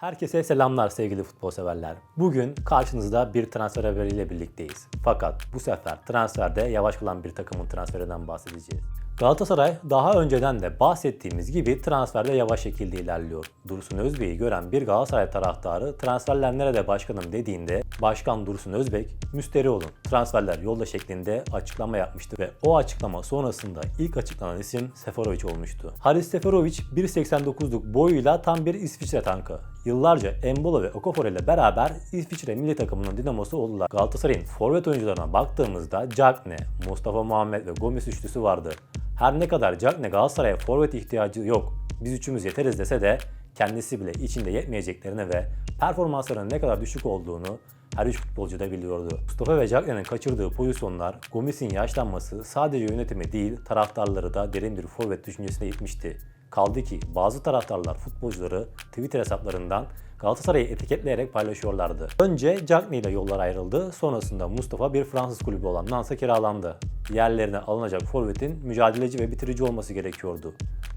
Herkese selamlar sevgili futbol severler. Bugün karşınızda bir transfer haberiyle birlikteyiz. Fakat bu sefer transferde yavaş kalan bir takımın transferinden bahsedeceğiz. Galatasaray daha önceden de bahsettiğimiz gibi transferde yavaş şekilde ilerliyor. Dursun Özbek'i gören bir Galatasaray taraftarı transferler nerede başkanım dediğinde Başkan Dursun Özbek müsteri olun transferler yolda şeklinde açıklama yapmıştı ve o açıklama sonrasında ilk açıklanan isim Seferovic olmuştu. Haris Seferovic 1.89'luk boyuyla tam bir İsviçre tankı. Yıllarca Embolo ve Okafor ile beraber İsviçre milli takımının dinamosu oldular. Galatasaray'ın forvet oyuncularına baktığımızda Cagne, Mustafa Muhammed ve Gomis üçlüsü vardı. Her ne kadar Cagne Galatasaray'a forvet ihtiyacı yok, biz üçümüz yeteriz dese de kendisi bile içinde yetmeyeceklerini ve performanslarının ne kadar düşük olduğunu her üç futbolcu da biliyordu. Mustafa ve Cagne'nin kaçırdığı pozisyonlar, Gomis'in yaşlanması sadece yönetimi değil taraftarları da derin bir forvet düşüncesine itmişti. Kaldı ki bazı taraftarlar futbolcuları Twitter hesaplarından Galatasaray'ı etiketleyerek paylaşıyorlardı. Önce Cagney ile yollar ayrıldı. Sonrasında Mustafa bir Fransız kulübü olan Nance'a kiralandı. Yerlerine alınacak forvetin mücadeleci ve bitirici olması gerekiyordu.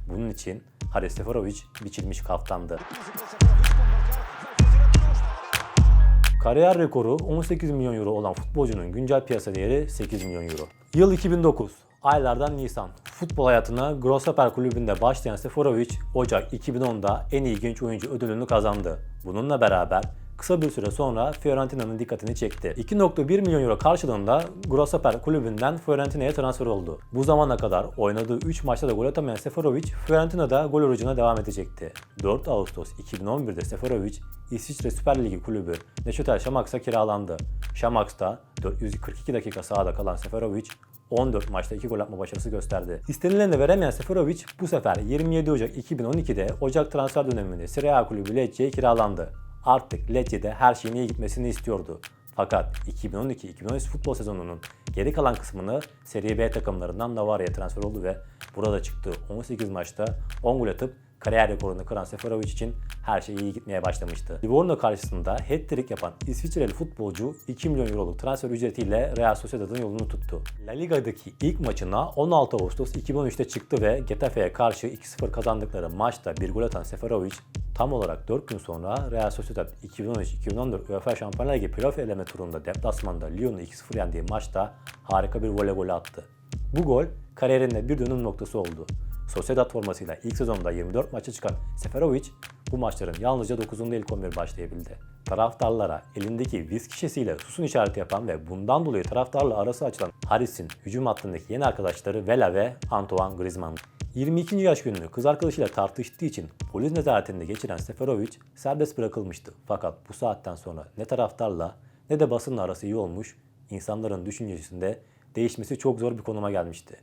Bunun için Haris Seferovic biçilmiş kaftandı. Kariyer rekoru 18 milyon euro olan futbolcunun güncel piyasa değeri 8 milyon euro. Yıl 2009. Aylardan Nisan. Futbol hayatına Grosseper kulübünde başlayan Seferovic, Ocak 2010'da en iyi genç oyuncu ödülünü kazandı. Bununla beraber kısa bir süre sonra Fiorentina'nın dikkatini çekti. 2.1 milyon euro karşılığında Grosseper kulübünden Fiorentina'ya transfer oldu. Bu zamana kadar oynadığı 3 maçta da gol atamayan Seferovic, Fiorentina'da gol orucuna devam edecekti. 4 Ağustos 2011'de Seferovic, İsviçre Süper Ligi kulübü Neşetel Şamaks'a kiralandı. Şamaks'ta 442 dakika sahada kalan Seferovic 14 maçta 2 gol atma başarısı gösterdi. İstenileni veremeyen Seferovic bu sefer 27 Ocak 2012'de Ocak transfer döneminde Serie A kulübü Lecce'ye kiralandı. Artık Lecce'de her şeyin iyi gitmesini istiyordu. Fakat 2012-2013 futbol sezonunun geri kalan kısmını Serie B takımlarından Navarra'ya transfer oldu ve burada çıktığı 18 maçta 10 gol atıp kariyer rekorunu kıran Seferovic için her şey iyi gitmeye başlamıştı. Livorno karşısında hat-trick yapan İsviçreli futbolcu 2 milyon euroluk transfer ücretiyle Real Sociedad'ın yolunu tuttu. La Liga'daki ilk maçına 16 Ağustos 2013'te çıktı ve Getafe'ye karşı 2-0 kazandıkları maçta bir gol atan Seferovic tam olarak 4 gün sonra Real Sociedad 2013-2014 UEFA Şampiyonlar Ligi playoff eleme turunda deplasmanda Lyon'u 2-0 yendiği maçta harika bir voley golü attı. Bu gol kariyerinde bir dönüm noktası oldu. Sociedad formasıyla ilk sezonda 24 maça çıkan Seferovic bu maçların yalnızca 9'unda ilk 11 başlayabildi. Taraftarlara elindeki viski şişesiyle susun işareti yapan ve bundan dolayı taraftarla arası açılan Haris'in hücum hattındaki yeni arkadaşları Vela ve Antoine Griezmann. 22. yaş gününü kız arkadaşıyla tartıştığı için polis nezaretinde geçiren Seferovic serbest bırakılmıştı. Fakat bu saatten sonra ne taraftarla ne de basınla arası iyi olmuş, insanların düşüncesinde değişmesi çok zor bir konuma gelmişti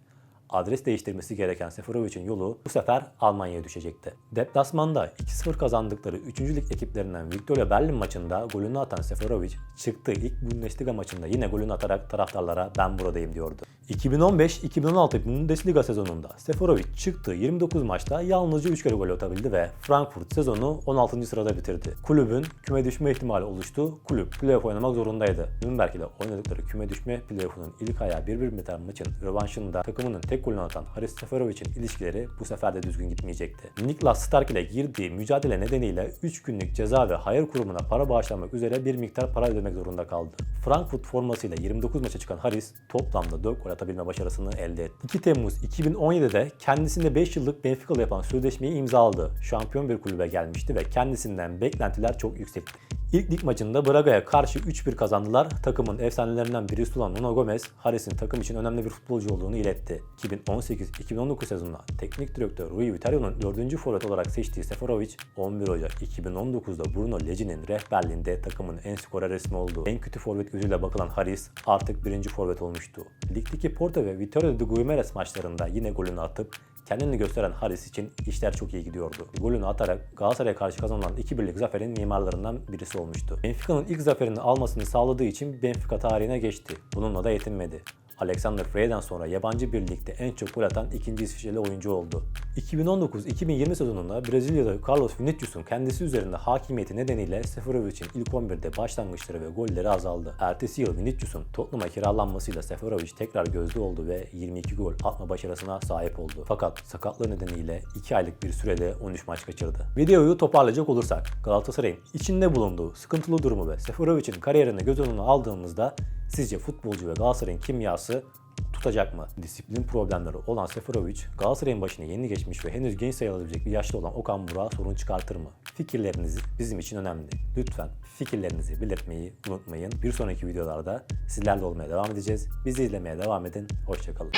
adres değiştirmesi gereken Seferovic'in yolu bu sefer Almanya'ya düşecekti. Deplasmanda 2-0 kazandıkları 3. lig ekiplerinden Victoria Berlin maçında golünü atan Seferovic çıktığı ilk Bundesliga maçında yine golünü atarak taraftarlara ben buradayım diyordu. 2015-2016 Bundesliga sezonunda Seferovic çıktığı 29 maçta yalnızca 3 kere gol atabildi ve Frankfurt sezonu 16. sırada bitirdi. Kulübün küme düşme ihtimali oluştu. Kulüp playoff oynamak zorundaydı. Nürnberg ile oynadıkları küme düşme playoff'unun ilk ayağı 1-1 biten maçın rövanşında takımının tek golünü atan Haris Seferovic'in ilişkileri bu sefer de düzgün gitmeyecekti. Niklas Stark ile girdiği mücadele nedeniyle 3 günlük ceza ve hayır kurumuna para bağışlamak üzere bir miktar para ödemek zorunda kaldı. Frankfurt formasıyla 29 maça çıkan Haris toplamda 4 gol atabilme başarısını elde etti. 2 Temmuz 2017'de kendisinde 5 yıllık Benfica'la yapan sözleşmeyi imzaladı. Şampiyon bir kulübe gelmişti ve kendisinden beklentiler çok yüksekti. İlk lig maçında Braga'ya karşı 3-1 kazandılar. Takımın efsanelerinden birisi olan Nuno Gomez, Haris'in takım için önemli bir futbolcu olduğunu iletti. 2018-2019 sezonunda teknik direktör Rui Vitorio'nun 4. forvet olarak seçtiği Seferovic, 11 Ocak 2019'da Bruno Legi'nin rehberliğinde takımın en skorer resmi oldu. En kötü forvet gözüyle bakılan Haris artık birinci forvet olmuştu. Ligdeki Porto ve Vitória de Guimarães maçlarında yine golünü atıp kendini gösteren Haris için işler çok iyi gidiyordu. Golünü atarak Galatasaray'a karşı kazanılan 2-1'lik zaferin mimarlarından birisi olmuştu. Benfica'nın ilk zaferini almasını sağladığı için Benfica tarihine geçti. Bununla da yetinmedi. Alexander Frey'den sonra yabancı bir ligde en çok gol atan ikinci İsviçreli oyuncu oldu. 2019-2020 sezonunda Brezilyalı Carlos Vinicius'un kendisi üzerinde hakimiyeti nedeniyle Seferovic'in ilk 11'de başlangıçları ve golleri azaldı. Ertesi yıl Vinicius'un Tottenham'a kiralanmasıyla Seferovic tekrar gözde oldu ve 22 gol atma başarısına sahip oldu. Fakat sakatlığı nedeniyle 2 aylık bir sürede 13 maç kaçırdı. Videoyu toparlayacak olursak Galatasaray'ın içinde bulunduğu sıkıntılı durumu ve Seferovic'in kariyerini göz önüne aldığımızda sizce futbolcu ve Galatasaray'ın kimyası tutacak mı? Disiplin problemleri olan Seferovic, Galatasaray'ın başına yeni geçmiş ve henüz genç sayılabilecek bir yaşta olan Okan Burak'a sorun çıkartır mı? Fikirleriniz bizim için önemli. Lütfen fikirlerinizi belirtmeyi unutmayın. Bir sonraki videolarda sizlerle olmaya devam edeceğiz. Bizi izlemeye devam edin. Hoşçakalın.